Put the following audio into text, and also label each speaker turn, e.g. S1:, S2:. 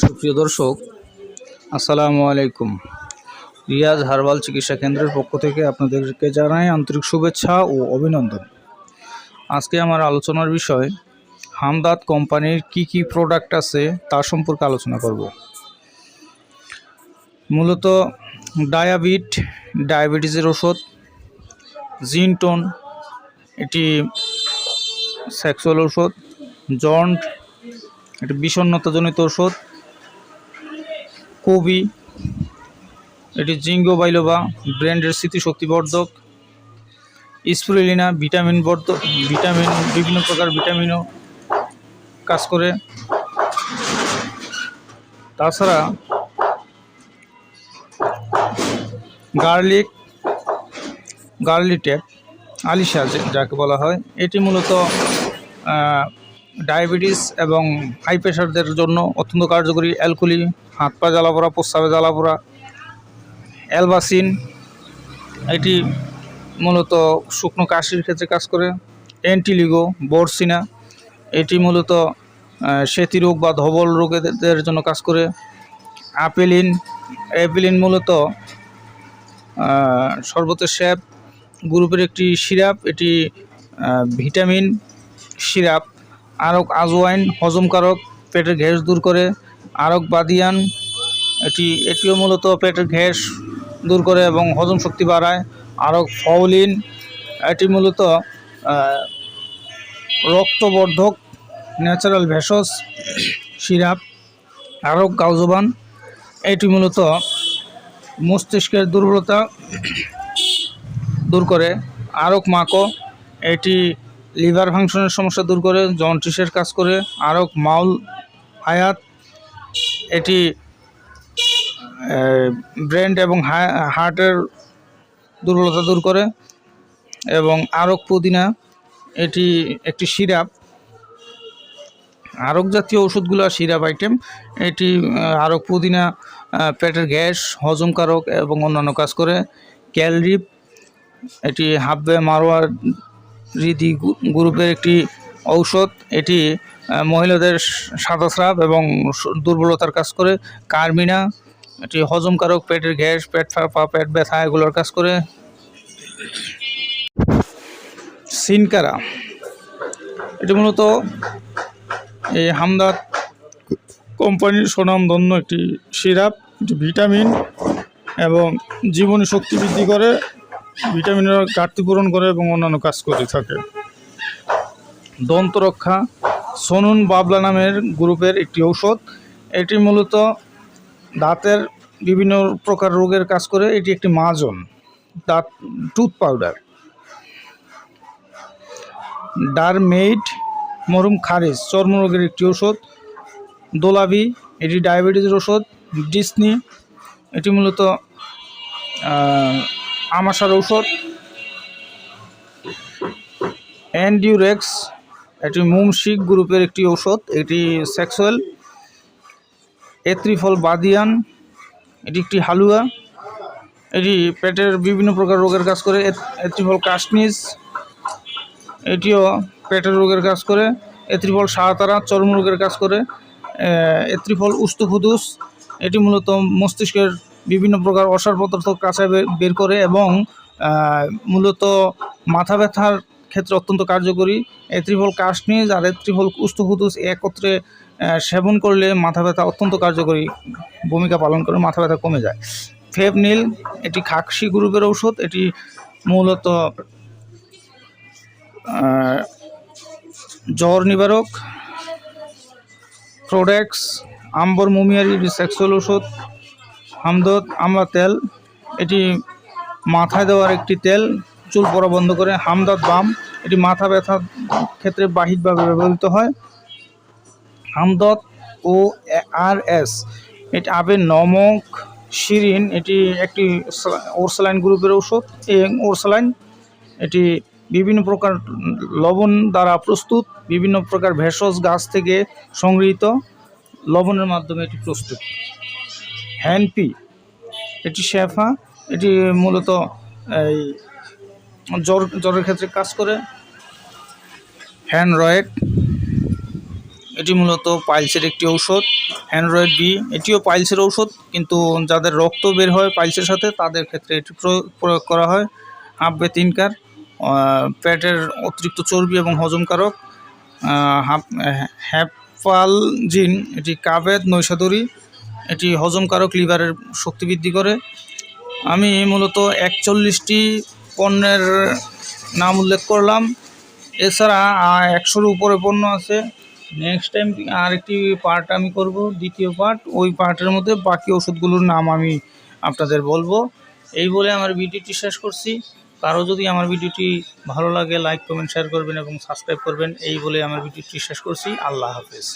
S1: সুপ্রিয় দর্শক, আসসালামু আলাইকুম। রিয়াজ হারবাল চিকিৎসা কেন্দ্রের পক্ষ থেকে আপনাদেরকে জানাই আন্তরিক শুভেচ্ছা ও অভিনন্দন। আজকে আমার আলোচনার বিষয় হামদাদ কোম্পানির কি কি প্রোডাক্ট আছে তার সম্পর্কে আলোচনা করব। মূলত ডায়াবিট, ডায়াবেটিসের ওষুধ, জিনটোন, এটি সেক্সুয়াল ওষুধ, জন্ট এটি বিষণ্ণতাজনিত ওষুধ কবি, এটি জিঙ্গো বাইলোবা ব্র্যান্ডের স্মৃতিশক্তিবর্ধক। স্প্রুলিনা ভিটামিন বর্ধক ভিটামিন, বিভিন্ন প্রকার ভিটামিনও কাজ করে। তাছাড়া গার্লিক গার্লি ট্যাপ আলিশা যাকে বলা হয়, এটি মূলত ডায়াবেটিস এবং হাই প্রেশারদের জন্য অত্যন্ত কার্যকরী অ্যালকোলি হাত পা জ্বালা পোড়া প্রস্রাবে জ্বালা পোড়া অ্যালবাসিন এটি মূলত শুকনো কাশির ক্ষেত্রে কাজ করে অ্যান্টিলিগো বর্সিনা এটি মূলত সেতি রোগ বা ধবল রোগের জন্য কাজ করে আপেলিন অ্যাপেলিন মূলত আহ, সর্বতের স্যাপ গ্রুপের একটি সিরাপ এটি ভিটামিন সিরাপ আরক আজওয়াইন হজমকারক, পেটের গ্যাস দূর করে। আরক বাদিয়ান, এটি, এটিও মূলত পেটের গ্যাস দূর করে এবং হজম শক্তি বাড়ায়। আরক ফাউলিন এটি মূলত রক্তবর্ধক ন্যাচারাল ভেষজ সিরাপ। আরক গাউজবান, এটি মূলত মস্তিষ্কের দুর্বলতা দূর করে। আরক মাকো, এটি লিভার ফাংশনের সমস্যা দূর করে জন্টিসের কাজ করে, আরক, মাউল, হায়াত, এটি ব্রেন এবং হার্টের দুর্বলতা দূর করে এবং আরক পুদিনা, এটি একটি সিরাপ। আরক জাতীয় ওষুধগুলো সিরাপ আইটেম। এটি আরক পুদিনা পেটের গ্যাস হজমকারক এবং অন্যান্য কাজ করে। ক্যালরিপ, এটি হাব্বে মারোয়ার হৃদি গ্রুপের একটি ঔষধ। এটি মহিলাদের সাদা স্রাব এবং দুর্বলতার কাজ করে। কার্মিনা, এটি হজমকারক পেটের গ্যাস, পেট ফাঁপা পেট ব্যথা, এগুলোর কাজ করে। সিনকারা, এটি মূলত এই হামদার কোম্পানির সুনামধন্য একটি সিরাপ, এটি ভিটামিন এবং জীবনী শক্তি বৃদ্ধি করে। ভিটামিনের ঘাটতি পূরণ করে এবং অন্যান্য কাজ করে থাকে। দন্ত রক্ষা সনুন বাবলা নামের গ্রুপের একটি ঔষধ। এটি মূলত দাঁতের বিভিন্ন প্রকার রোগের কাজ করে। এটি একটি মাজন দাঁত, টুথ পাউডার। ডারমেইড মরুম খারিজ চর্মরোগের একটি ওষুধ দোলাবি এটি ডায়াবেটিসের ওষুধ ডিসনি, এটি মূলত আমাশার ঔষধ। অ্যান্ডিউরেক্স এটি মুমশিক গ্রুপের একটি ঔষধ, এটি সেক্সুয়াল এত্রিফল বাদিয়ান এটি একটি হালুয়া। এটি পেটের বিভিন্ন প্রকার রোগের কাজ করে এত- এত্রিফল কাশনিস এটিও পেটের রোগের কাজ করে এত্রিফল সাহাতারা চর্ম রোগের কাজ করে এত্রিফল উস্তুফুদুস এটি মূলত মস্তিষ্কের বিভিন্ন প্রকার অসার পদার্থ কাঁচায় বের করে এবং মূলত মাথা ব্যথার ক্ষেত্রে অত্যন্ত কার্যকরী। এত্রিফল কাশনিজ আর এত্রিফল উস্তুফুদুস একত্রে সেবন করলে মাথা ব্যথা অত্যন্ত কার্যকরী ভূমিকা পালন করে, মাথা ব্যথা কমে যায়। ফেবনিল এটি খাকসি গ্রুপের ঔষধ, এটি মূলত জ্বর নিবারক, প্রোডাক্টস, আম্বর মুমিয়ারি সেক্সুয়াল ওষুধ হামদত, আমলা তেল। এটি মাথায় দেওয়ার একটি তেল। চুল পড়া বন্ধ করে হামদাদ বাম। এটি মাথা ব্যথার ক্ষেত্রে বাহিকভাবে ব্যবহৃত হয়। হামদত ও আর এস এটি আবের নমক, শিরিন। এটি একটি ওরসালাইন গ্রুপের ঔষধ। এই ওরসালাইন, এটি বিভিন্ন প্রকার লবণ দ্বারা প্রস্তুত। বিভিন্ন প্রকার ভেষজ গাছ থেকে সংগৃহীত। লবণের মাধ্যমে এটি প্রস্তুত। হ্যান্ডপি এটি শেফা এটি মূলত এই জ্বর, জ্বরের ক্ষেত্রে কাজ করে। হ্যান্ডরয়েড, এটি মূলত পাইলসের একটি ঔষধ। অ্যান্ড্রয়েড বি, এটিও পাইলসের ঔষধ, কিন্তু যাদের রক্ত বের হয় পাইলসের সাথে, তাদের ক্ষেত্রে এটি প্রয়োগ করা হয়। হাফ তিনকার পেটের অতিরিক্ত চর্বি এবং হজমকারক হাফ হ্যাপালজিন এটি কাবেদ নৈশাদরি এটি হজমকারক লিভারের শক্তি বৃদ্ধি করে। আমি মূলত একচল্লিশটি পণ্যের নাম উল্লেখ করলাম। এছাড়া একশোর উপরে পণ্য আছে। নেক্সট টাইম আরেকটি পার্ট আমি করব, দ্বিতীয় পার্ট ওই পার্টের মধ্যে বাকি ওষুধগুলোর নাম আমি আপনাদের বলব। এই বলে আমার ভিডিওটি শেষ করছি। কারও যদি আমার ভিডিওটি ভালো লাগে লাইক কমেন্ট শেয়ার করবেন এবং সাবস্ক্রাইব করবেন। এই বলে আমার ভিডিওটি শেষ করছি। আল্লাহ হাফেজ।